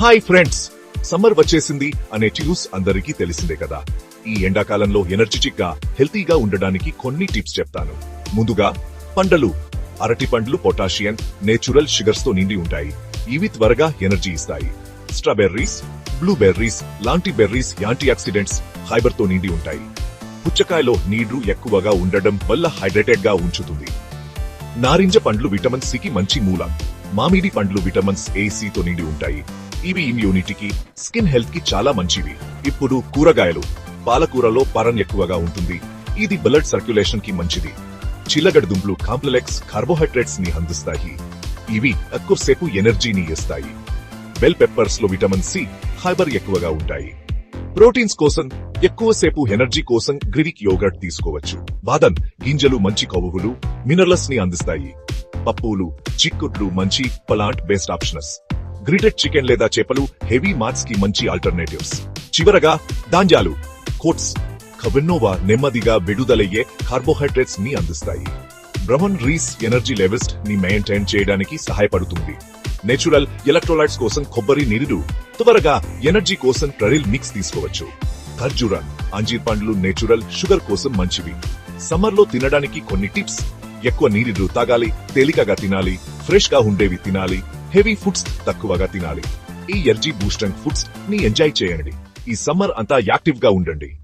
Hi friends summer వచ్చేసింది అనే news అందరికీ తెలిసిందే కదా. ఈ ఎండాకాలంలో ఎనర్జెటిక్గా హెల్తీగా ఉండడానికి కొన్ని టిప్స్ చెప్తాను. ముందుగా పండ్లు అరటి పండ్లు పొటాషియం నేచురల్ షుగర్స్తో నిండి ఉంటాయి. ఇవి త్వరగా ఎనర్జీ ఇస్తాయి. స్ట్రాబెర్రీస్ బ్లూబెర్రీస్ లాంటి బెర్రీస్ యాంటీ ఆక్సిడెంట్స్ ఫైబర్తో నిండి ఉంటాయి. పుచ్చకాయలో నీరు ఎక్కువగా ఉండడం వల్ల హైడ్రేటెడ్గా ఉంచుతుంది. నారింజ పండ్లు విటమిన్ సి కి మంచి మూలం. మామిడి పండ్లు విటమిన్స్ ఏసీతో తో నిండి ఉంటాయి. ఇవి ఇమ్యూనిటీకి స్కిన్ హెల్త్కి చాలా మంచివి. ఇప్పుడు కూరగాయలు. పాలకూరలో పరన్ ఎక్కువగా ఉంటుంది. ఇది బ్లడ్ సర్క్యులేషన్కి మంచిది. చిల్లగడ దుంపలు కాంప్లెక్స్ కార్బోహైడ్రేట్స్ని అందిస్తాయి. ఇవి ఎక్కువసేపు ఎనర్జీని ఇస్తాయి. బెల్ పెప్పర్స్లో విటమిన్ సి ఫైబర్ ఎక్కువగా ఉంటాయి. ప్రోటీన్స్ కోసం ఎక్కువసేపు ఎనర్జీ కోసం గ్రీక్ యోగర్ట్ తీసుకోవచ్చు. బాదం గింజలు మంచి కొవ్వులు మినరల్స్ని అందిస్తాయి. పప్పులు చిక్కుట్లు మంచి plant based options grilled chicken లేదా చేపలు హెవీ మార్క్స్కి మంచి ఆల్టర్నేటివ్స్ చివరగా ధాన్యాలు. కోట్స్ కబెన్నోవా నెమ్మదిగా విడుదలయ్యే కార్బోహైడ్రేట్స్ని అందిస్తాయి. బ్రహ్మన్ రీస్ ఎనర్జీ లెవెల్స్ని మెయింటైన్ చేయడానికి సహాయపడుతుంది. నేచురల్ ఎలక్ట్రోలైట్స్ కోసం కొబ్బరి నీరు త్వరగా ఎనర్జీ కోసం ట్రరిల్ మిక్స్ తీసుకోవచ్చు. ఖర్జూరా అంజీర్ పండ్లు నేచురల్ షుగర్ కోసం మంచివి. సమ్మర్లో తినడానికి కొన్ని టిప్స్ ఎక్కువ నీరు తాగాలి తేలికగా తినాలి ఫ్రెష్గా ఉండేవి తినాలి హెవీ ఫుడ్స్ తక్కువగా తినాలి. ఈ ఎర్జీ బూస్టింగ్ ఫుడ్స్ని ఎంజాయ్ చేయండి. ఈ సమ్మర్ అంతా యాక్టివ్గా ఉండండి.